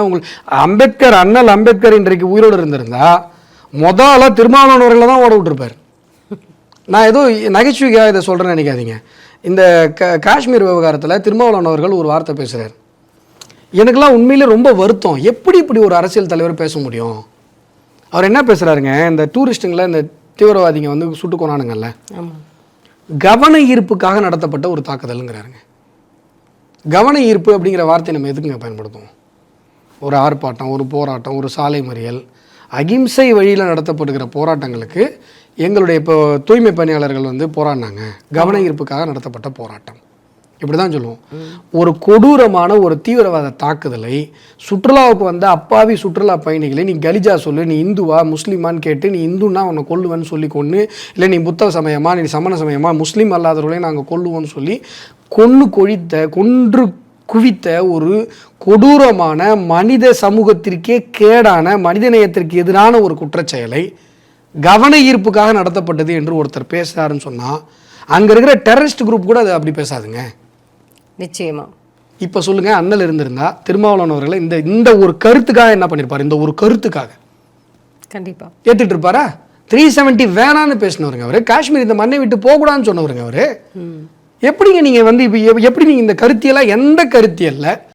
உங்களுக்கு அம்பேத்கர் அண்ணல் அம்பேத்கர் இன்றைக்கு உயிரோடு இருந்திருந்தா முதல்ல திருமாவளவர்களை தான் ஓட விட்டுருப்பார். நான் ஏதோ நகைச்சுவைக்காக இதை சொல்கிறேன்னு நினைக்காதீங்க. இந்த க காஷ்மீர் விவகாரத்தில் திருமாவளவன் அவர்கள் ஒரு வார்த்தை பேசுகிறார் எனக்கெல்லாம் உண்மையிலே ரொம்ப வருத்தம். எப்படி இப்படி ஒரு அரசியல் தலைவர் பேச முடியும்? அவர் என்ன பேசுகிறாருங்க இந்த டூரிஸ்ட்டுங்களை இந்த தீவிரவாதிங்க வந்து சுட்டு கொண்டானுங்கல்ல கவன ஈர்ப்புக்காக நடத்தப்பட்ட ஒரு தாக்குதலுங்கிறாருங்க. கவன ஈர்ப்பு அப்படிங்கிற வார்த்தையை நம்ம எதுக்குங்க பயன்படுத்துவோம்? ஒரு ஆர்ப்பாட்டம் ஒரு போராட்டம் ஒரு சாலை மறியல் அகிம்சை வழியில் நடத்தப்படுகிற போராட்டங்களுக்கு எங்களுடைய இப்போ தூய்மை பணியாளர்கள் வந்து போராடினாங்க. கவன ஈர்ப்புக்காக நடத்தப்பட்ட போராட்டம். இப்படி தான் சொல்லுவோம். ஒரு கொடூரமான ஒரு தீவிரவாத தாக்குதலை சுற்றுலாவுக்கு வந்த அப்பாவி சுற்றுலா பயணிகளை நீ கலிஜா சொல்லு நீ இந்துவா முஸ்லீமான்னு கேட்டு நீ இந்துன்னா உன்னை கொல்லுவேன்னு சொல்லி கொன்று இல்லை நீ புத்த சமயமா நீ சமண சமயமா முஸ்லீம் அல்லாதவர்களையும் நாங்கள் கொல்லுவோம்னு சொல்லி கொன்று கொழித்த கொன்று குவித்த ஒரு கொடூரமான மனித சமூகத்திற்கே கேடான மனிதநேயத்திற்கு எதிரான ஒரு குற்றச்செயலை கவன ஈர்ப்புக்காக நடத்தப்பட்டது என்று ஒருத்தர் பேசுறாருன்னு சொன்னால் அங்கே இருக்கிற டெரரிஸ்ட் குரூப் கூட அது அப்படி பேசாதுங்க. நிச்சயமா. இப்போ சொல்லுங்க அண்ணல் இருந்திருந்தா திருமாவளவன் அவர்களை இந்த இந்த ஒரு கருத்துக்காக என்ன பண்ணியிருப்பார் இந்த ஒரு கருத்துக்காக. கண்டிப்பா. ஏத்துட்டு இருப்பாரா த்ரீ செவன்ட்டி வேணான்னு பேசினவருங்க அவரு. காஷ்மீர் இந்த மண்ணை விட்டு போகக்கூடாதுன்னு சொன்னவருங்க அவரு. எப்படிங்க நீங்க வந்து இப்போ எப்படி நீங்க இந்த கருத்தியெல்லாம் எந்த கருத்தியல்ல